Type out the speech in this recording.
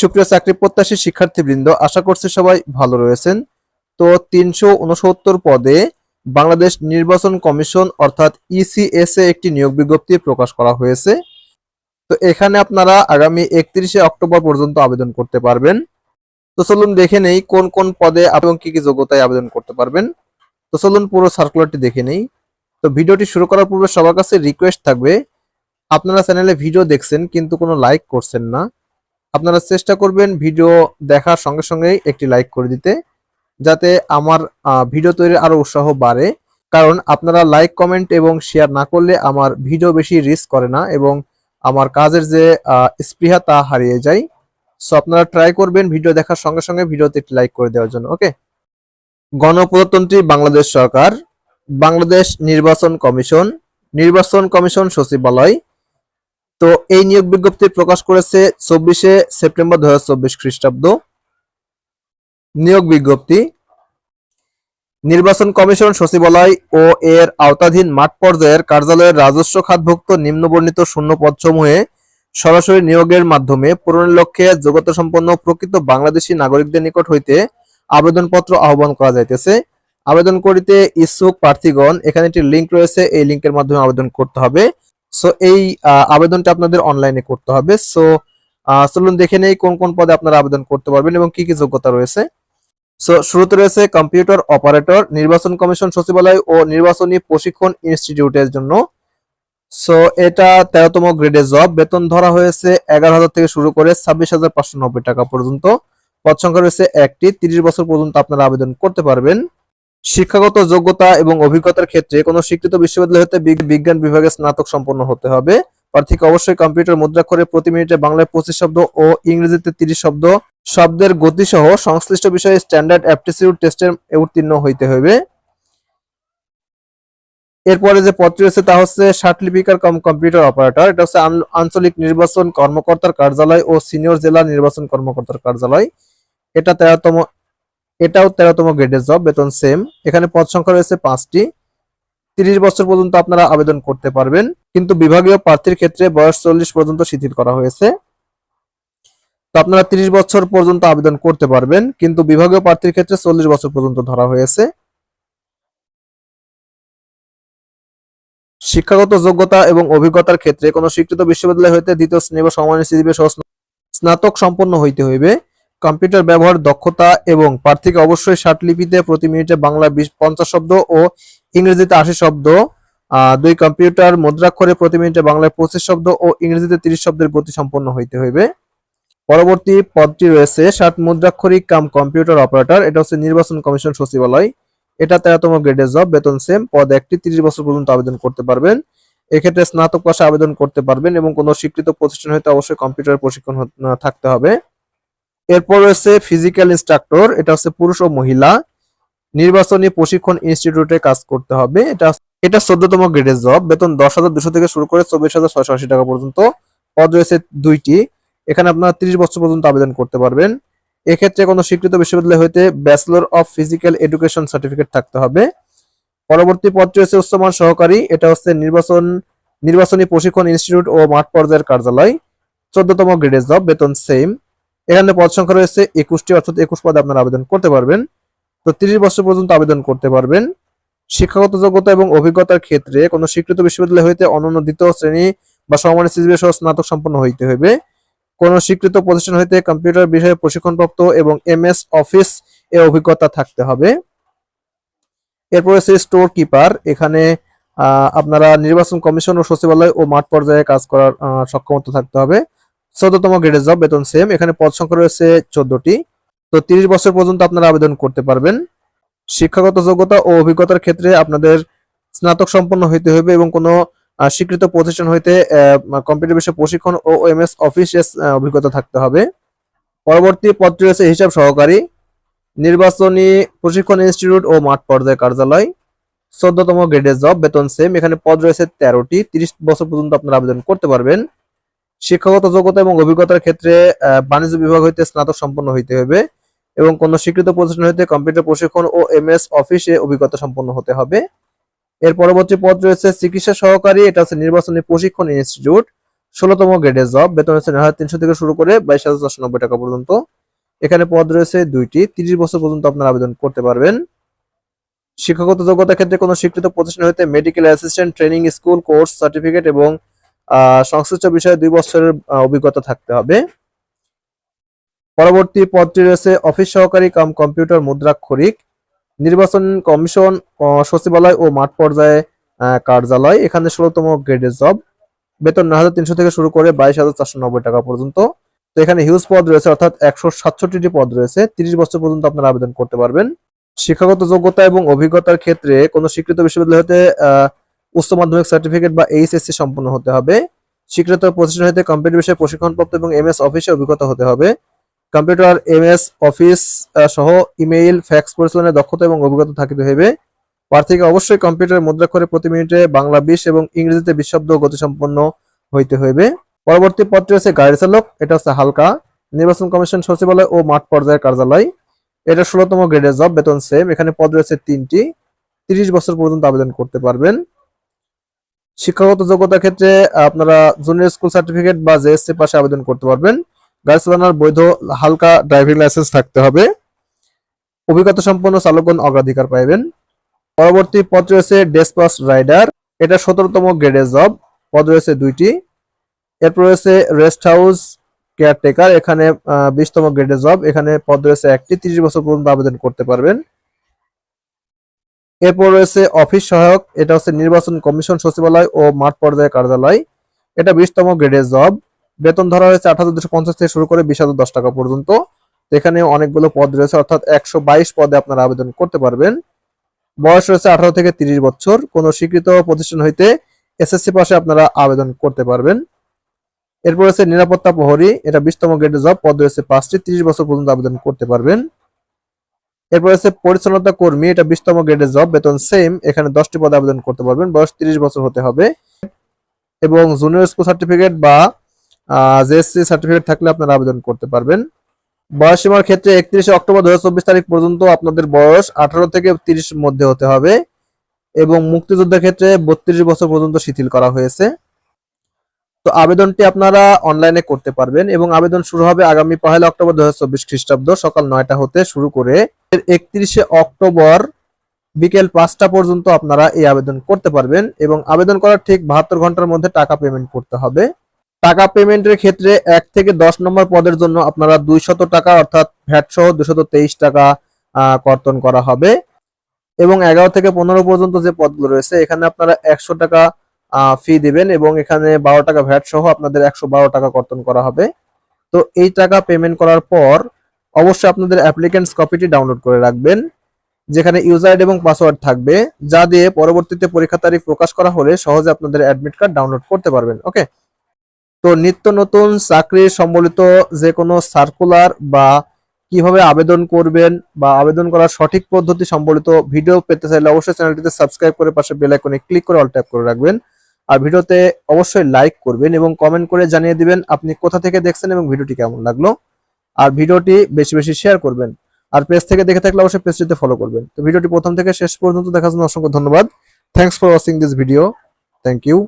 সুপ্রিয় চাকরি প্রত্যাশী শিক্ষার্থীবৃন্দ, আশা করছি সবাই ভালো রয়েছেন। তো তিনশো উনসত্তর পদে বাংলাদেশ নির্বাচন কমিশন অর্থাৎ ইসিএস এ একটি নিয়োগ বিজ্ঞপ্তি প্রকাশ করা হয়েছে। তো এখানে আপনারা আগামী একত্রিশে অক্টোবর পর্যন্ত আবেদন করতে পারবেন। তো চলুন দেখে নেই কোন কোন পদে এবং কি কি যোগ্যতায় আবেদন করতে পারবেন। তো চলুন পুরো সার্কুলারটি দেখে নেই। তো ভিডিওটি শুরু করার পূর্বে সবার কাছে রিকোয়েস্ট থাকবে, আপনারা চ্যানেলে ভিডিও দেখছেন কিন্তু কোনো লাইক করছেন না। আপনারা চেষ্টা করবেন ভিডিও দেখার সঙ্গে সঙ্গেই একটি লাইক করে দিতে, যাতে আমার ভিডিও তৈরির আরও উৎসাহ বাড়ে। কারণ আপনারা লাইক, কমেন্ট এবং শেয়ার না করলে আমার ভিডিও বেশি রিস্ক করে না এবং আমার কাজের যে স্পৃহা তা হারিয়ে যায়। সো আপনারা ট্রাই করবেন ভিডিও দেখার সঙ্গে সঙ্গে ভিডিওতে একটি লাইক করে দেওয়ার জন্য, ওকে? গণপ্রজাতন্ত্রী বাংলাদেশ সরকার, বাংলাদেশ নির্বাচন কমিশন নির্বাচন কমিশন সচিবালয় তো এই নিয়োগ বিজ্ঞপ্তি প্রকাশ করেছে চব্বিশে সেপ্টেম্বর দু হাজার চব্বিশ খ্রিস্টাব্দ। নিয়োগ বিজ্ঞপ্তি, নির্বাচন কমিশন সচিবালয় ও এর আওতাধীন মাঠ পর্যায়ের কার্যালয়ের রাজস্ব খাতভুক্ত নিম্নবর্ণিত শূন্য পদসমূহে সরাসরি নিয়োগের মাধ্যমে পূরণের লক্ষ্যে যোগ্যতা সম্পন্ন প্রকৃত বাংলাদেশী নাগরিকদের নিকট হইতে আবেদনপত্র আহ্বান করা যাইতেছে। আবেদন করিতে ইচ্ছুক প্রার্থীগণ, এখানে একটি লিংক রয়েছে, এই লিংকের মাধ্যমে আবেদন করতে হবে। সো এই আবেদনটা আপনাদের অনলাইনে করতে হবে। সো চলুন দেখে নেই কোন কোন পদে আপনারা আবেদন করতে পারবেন এবং কি কি যোগ্যতা রয়েছে। সো শুরুতে রয়েছে কম্পিউটার অপারেটর নির্বাচন কমিশন সচিবালয় ও নির্বাচনী প্রশিক্ষণ ইনস্টিটিউটের জন্য। সো এটা তেরোতম গ্রেডের জব বেতন ধরা হয়েছে এগারো হাজার থেকে শুরু করে ছাব্বিশ হাজার পাঁচশো নব্বই টাকা পর্যন্ত। পদ সংখ্যা রয়েছে একটি। তিরিশ বছর পর্যন্ত আপনারা আবেদন করতে পারবেন। শিক্ষাগত যোগ্যতা এবং অভিজ্ঞতার ক্ষেত্রে কোনো স্বীকৃত বিশ্ববিদ্যালয় হতে বিজ্ঞান বিভাগে স্নাতক সম্পন্ন হতে হবে। প্রার্থীকে অবশ্যই কম্পিউটার মুদ্রাক্ষরে প্রতি মিনিটে বাংলায় পঁচিশ শব্দ ও ইংরেজিতে তিরিশ শব্দ শব্দের গতিসহ সংশ্লিষ্ট বিষয়ে স্ট্যান্ডার্ড অ্যাপটিটিউড টেস্টের উত্তীর্ণ হইতে হবে এরপরে যে পদটি রয়েছে তা হচ্ছে লিপিকার কম কম্পিউটার অপারেটর। এটা হচ্ছে আঞ্চলিক নির্বাচন কর্মকর্তার কার্যালয় ও সিনিয়র জেলা নির্বাচন কর্মকর্তার কার্যালয়। এটা তেরোতম এটাও তেরোতম গ্রেডের জব বেতন সেম এখানে পদ সংখ্যা রয়েছে পাঁচটি। তিরিশ বছর পর্যন্ত আপনারা আবেদন করতে পারবেন। কিন্তু বিভাগীয় প্রার্থীর ক্ষেত্রে বয়স চল্লিশ পর্যন্ত শিথিল করা হয়েছে। তো আপনারা তিরিশ বছর পর্যন্ত আবেদন করতে পারবেন, কিন্তু বিভাগীয় প্রার্থীর ক্ষেত্রে চল্লিশ বছর পর্যন্ত ধরা হয়েছে। শিক্ষাগত যোগ্যতা এবং অভিজ্ঞতার ক্ষেত্রে কোনো স্বীকৃত বিশ্ববিদ্যালয় হইতে দ্বিতীয় শ্রেণি বা সমান সিজিপি সহ স্নাতক সম্পন্ন হইতে হইবে। কম্পিউটার ব্যবহার, দক্ষতা এবং প্রার্থীকে অবশ্যই ষাট লিপিতে প্রতি মিনিটে বাংলা বিশ, পঞ্চাশ শব্দ ও ইংরেজিতে আশি শব্দ। দুই কম্পিউটার মুদ্রাক্ষরে প্রতি মিনিটে বাংলায় পঁচিশ শব্দ ও ইংরেজিতে তিরিশ শব্দের গতি সম্পন্ন হইতে হইবে। পরবর্তী পদটি রয়েছে ষাট মুদ্রাক্ষরিক কাম কম্পিউটার অপারেটর, এটা হচ্ছে নির্বাচন কমিশন সচিবালয়। এটা তেরোতম গ্রেডের জব, বেতন সেম পদ একটি তিরিশ বছর পর্যন্ত আবেদন করতে পারবেন। এক্ষেত্রে স্নাতক পাশে আবেদন করতে পারবেন এবং কোনো স্বীকৃত প্রতিষ্ঠান হইতে অবশ্যই কম্পিউটার প্রশিক্ষণ থাকতে হবে। এরপর রয়েছে ফিজিক্যাল ইনস্ট্রাক্টর এটা হচ্ছে পুরুষ ও মহিলা। নির্বাচনী প্রশিক্ষণ ইনস্টিটিউটে কাজ করতে হবে। এটা এটা চোদ্দতম গ্রেডের জব বেতন দশ হাজার দুশো থেকে শুরু করে চব্বিশ হাজার ছয়শো আশি টাকা পর্যন্ত। পদ রয়েছে দুইটি। এখানে আপনারা তিরিশ বছর পর্যন্ত আবেদন করতে পারবেন। এক্ষেত্রে কোনো স্বীকৃত বিশ্ববিদ্যালয় হইতে bachelor of physical education certificate থাকতে হবে। পরবর্তী পদটি হচ্ছে উচ্চমান সহকারী। এটা হচ্ছে নির্বাচন, নির্বাচনী প্রশিক্ষণ ইনস্টিটিউট ও মাঠ পর্যায়ের কার্যালয়। চোদ্দতম গ্রেডের জব বেতন সেম এখানে পদ সংখ্যা রয়েছে একুশটি, অর্থাৎ একুশ পদে আপনারা আবেদন করতে পারবেন। তো তিরিশ বছর পর্যন্ত আবেদন করতে পারবেন। শিক্ষাগত যোগ্যতা এবং অভিজ্ঞতার ক্ষেত্রে কোনো স্বীকৃত বিশ্ববিদ্যালয় হইতে অনন্য দ্বিতীয় শ্রেণি বা সমানের সিজিবি সহ স্নাতক সম্পন্ন হইতে হইবে। কোন স্বীকৃত প্রতিষ্ঠান হইতে কম্পিউটার বিষয়ে প্রশিক্ষণপ্রাপ্ত এবং এমএস অফিস এ অভিজ্ঞতা থাকতে হবে। এরপর হচ্ছে স্টোর কিপার। এখানে আপনারা নির্বাচন কমিশন ও সচিবালয় ও মাঠ পর্যায়ে কাজ করার সক্ষমতা থাকতে হবে। চোদ্দতম গ্রেডের জব বেতন সেম এখানে পদ সংখ্যা রয়েছে চোদ্দটি। তো তিরিশ বছর পর্যন্ত আপনারা আবেদন করতে পারবেন। শিক্ষাগত যোগ্যতা ও অভিজ্ঞতার ক্ষেত্রে আপনাদের স্নাতক সম্পন্ন হইতে হবে এবং কোনো স্বীকৃত প্রতিষ্ঠান হইতে কম্পিউটার বিষয়ে প্রশিক্ষণ ও এমএস অফিস অভিজ্ঞতা থাকতে হবে। পরবর্তী পদটি রয়েছে হিসাব সহকারী, নির্বাচনী প্রশিক্ষণ ইনস্টিটিউট ও মাঠ পর্যায়ে কার্যালয়। চোদ্দতম গ্রেডের জব বেতন সেম এখানে পদ রয়েছে তেরোটি। তিরিশ বছর পর্যন্ত আপনারা আবেদন করতে পারবেন। শিক্ষাগত যোগ্যতা এবং অভিজ্ঞতার ক্ষেত্রে বাণিজ্য বিভাগ হইতে স্নাতক সম্পন্ন হইতে হবে এবং কোন স্বীকৃত প্রতিষ্ঠান হইতে কম্পিউটার প্রশিক্ষণ ও এমএস অফিসে অভিজ্ঞতা সম্পন্ন হতে হবে। এর পরবর্তী পদ রয়েছে চিকিৎসা সহকারী, এটা হচ্ছে নির্বাচনী প্রশিক্ষণ ইনস্টিটিউট, ষোলোতম গ্রেডের জব, বেতন হচ্ছে নয় তিনশো থেকে শুরু করে বাইশ হাজার চারশো নব্বই টাকা পর্যন্ত। এখানে পদ রয়েছে দুইটি, তিরিশ বছর পর্যন্ত আপনারা আবেদন করতে পারবেন। শিক্ষাগত যোগ্যতার ক্ষেত্রে কোনো স্বীকৃত প্রতিষ্ঠান হইতে medical assistant training school course certificate এবং সংশ্লিষ্ট বিষয়ে দুই বছরের অভিজ্ঞতা থাকতে হবে। পরবর্তী পদটি রয়েছে অফিস সহকারী কাম, কম্পিউটার মুদ্রাক্ষরিক নির্বাচন কমিশন সচিবালয় ও মাঠ পর্যায়ে কার্যালয়। এখানে ষোলোতম গ্রেডের জব। বেতন নয় হাজার তিনশো থেকে শুরু করে বাইশ হাজার চারশো নব্বই টাকা পর্যন্ত। তো এখানে হিউজ পদ রয়েছে, অর্থাৎ একশো সাতষট্টিটি পদ রয়েছে। তিরিশ বছর পর্যন্ত আপনারা আবেদন করতে পারবেন। শিক্ষাগত যোগ্যতা এবং অভিজ্ঞতার ক্ষেত্রে কোনো স্বীকৃত বিশ্ববিদ্যালয় হতে উচ্চ মাধ্যমিক সার্টিফিকেট বা এইচএসসি সম্পন্ন হতে হবে। স্বীকৃত প্রতিষ্ঠান হতে কম্পিউটার বিষয়ে প্রশিক্ষণপ্রাপ্ত এবং এমএস অফিসে অভিজ্ঞতা হতে হবে। কম্পিউটার এমএস অফিস সহ ইমেইল ফ্যাক্স পরিচালনায় দক্ষতা এবং অভিজ্ঞতা থাকিতে হইবে। প্রার্থীকে অবশ্যই কম্পিউটার মুদ্রাক্ষরে প্রতি মিনিটে বাংলা বিশ এবং ইংরেজিতে বিশ শব্দ গতিসম্পন্ন হইতে হইবে। পরবর্তী পদটি হচ্ছে গাড়ি চালক, এটা হচ্ছে হালকা। নির্বাচন কমিশন সচিবালয় ও মাঠ পর্যায়ের কার্যালয়। এটা ষোলোতম গ্রেডের জব বেতন সেম এখানে পদ রয়েছে তিনটি। তিরিশ বছর পর্যন্ত আবেদন করতে পারবেন। শিক্ষাগত যোগ্যতার ক্ষেত্রে আপনারা জুনিয়র স্কুল সার্টিফিকেট বা জেএসসি পাশে আবেদন করতে পারবেন। গাড়ি চালানোর বৈধ হালকা ড্রাইভিং লাইসেন্স থাকতে হবে। অভিজ্ঞতা সম্পন্ন চালকগণ অগ্রাধিকার পাইবেন। পরবর্তী পদ রয়েছে ডেসপাস রাইডার এটা সতেরোতম গ্রেডের জব পদ রয়েছে দুইটি। এরপর রয়েছে রেস্ট হাউস কেয়ারটেকার এখানে বিশতম গ্রেডের জব এখানে পদ রয়েছে একটি। তিরিশ বছর পর্যন্ত আবেদন করতে পারবেন। এরপর রয়েছে অফিস সহায়ক, এটা হচ্ছে নির্বাচন কমিশন সচিবালয় ও মাঠ পর্যায়ে কার্যালয়। এটা বিশতম গ্রেডের জব। বেতন ধরা হয়েছে আট হাজার দুশো পঞ্চাশ থেকে শুরু করে বিশ হাজার দশ টাকা পর্যন্ত। এখানে অনেকগুলো পদ রয়েছে, অর্থাৎ একশো বাইশ পদে আপনারা আবেদন করতে পারবেন। বয়স রয়েছে আঠারো থেকে তিরিশ বছর। কোনো স্বীকৃত প্রতিষ্ঠান হইতে এসএসসি পাশে আপনারা আবেদন করতে পারবেন। এরপর রয়েছে নিরাপত্তা প্রহরী, এটা বিশতম গ্রেডের জব। পদ রয়েছে পাঁচটি, তিরিশ বছর পর্যন্ত আবেদন করতে পারবেন। এরপর রয়েছে পরিচালনা কর্মী, এটা বিশতম গ্রেডের জব বেতন সেম এখানে দশটি পদে আবেদন করতে পারবেন, বয়স তিরিশ বছর হতে হবে। এবং জুনিয়র স্কুল সার্টিফিকেট বা জেএসসি সার্টিফিকেট থাকলে আপনারা আবেদন করতে পারবেন। বয়স সীমার ক্ষেত্রে একত্রিশে অক্টোবর দু হাজার চব্বিশ তারিখ পর্যন্ত আপনাদের বয়স আঠারো থেকে তিরিশ মধ্যে হতে হবে। এবং মুক্তিযোদ্ধার ক্ষেত্রে বত্রিশ বছর পর্যন্ত শিথিল করা হয়েছে। তো আবেদনটি আপনারা অনলাইনে করতে পারবেন এবং আবেদন শুরু হবে আগামী পহেলা অক্টোবর দুই হাজার চব্বিশ খ্রিস্টাব্দ সকাল নয়টা হতে শুরু করে একত্রিশে অক্টোবর বিকেল পাঁচটা পর্যন্ত আপনারা এই আবেদন করতে পারবেন এবং আবেদন করার ঠিক বাহাত্তর ঘণ্টার মধ্যে টাকা পেমেন্ট করতে হবে। টাকা পেমেন্টের ক্ষেত্রে এক থেকে দশ নম্বর পদের জন্য আপনারা দুইশত টাকা অর্থাৎ ভ্যাট সহ দুশত তেইশ টাকা কর্তন করা হবে এবং এগারো থেকে পনেরো পর্যন্ত যে পদগুলো রয়েছে, এখানে আপনারা একশো টাকা ফি দিবেন এবং এখানে বারো টাকা ভ্যাট সহ আপনাদের একশো বারো টাকা কর্তন করা হবে। তো এই টাকা পেমেন্ট করার পর অবশ্যই আপনাদের অ্যাপ্লিকেন্টস কপিটি ডাউনলোড করে রাখবেন, যেখানে ইউজার এবং পাসওয়ার্ড থাকবে, যা দিয়ে পরবর্তীতে পরীক্ষা তারিখ প্রকাশ করা হলে সহজে আপনাদের অ্যাডমিট কার্ড ডাউনলোড করতে পারবেন ওকে তো নিত্য নতুন চাকরির সম্বলিত যে কোনো সার্কুলার বা কীভাবে আবেদন করবেন বা আবেদন করার সঠিক পদ্ধতি সম্বলিত ভিডিও পেতে চাইলে অবশ্যই চ্যানেলটিতে সাবস্ক্রাইব করে পাশে বেল আইকনে ক্লিক করে অল ট্যাপ করে রাখবেন। আর ভিডিওতে অবশ্যই লাইক করবেন এবং কমেন্ট করে জানিয়ে দিবেন আপনি কোথা থেকে দেখছেন এবং ভিডিওটি কেমন লাগল। আর ভিডিওটি বেশি বেশি শেয়ার করবেন। আর পেজ থেকে দেখে থাকলে অবশ্যই পেজটিতে ফলো করবেন। তো ভিডিওটি প্রথম থেকে শেষ পর্যন্ত দেখার জন্য অসংখ্য ধন্যবাদ। Thanks for watching this video thank you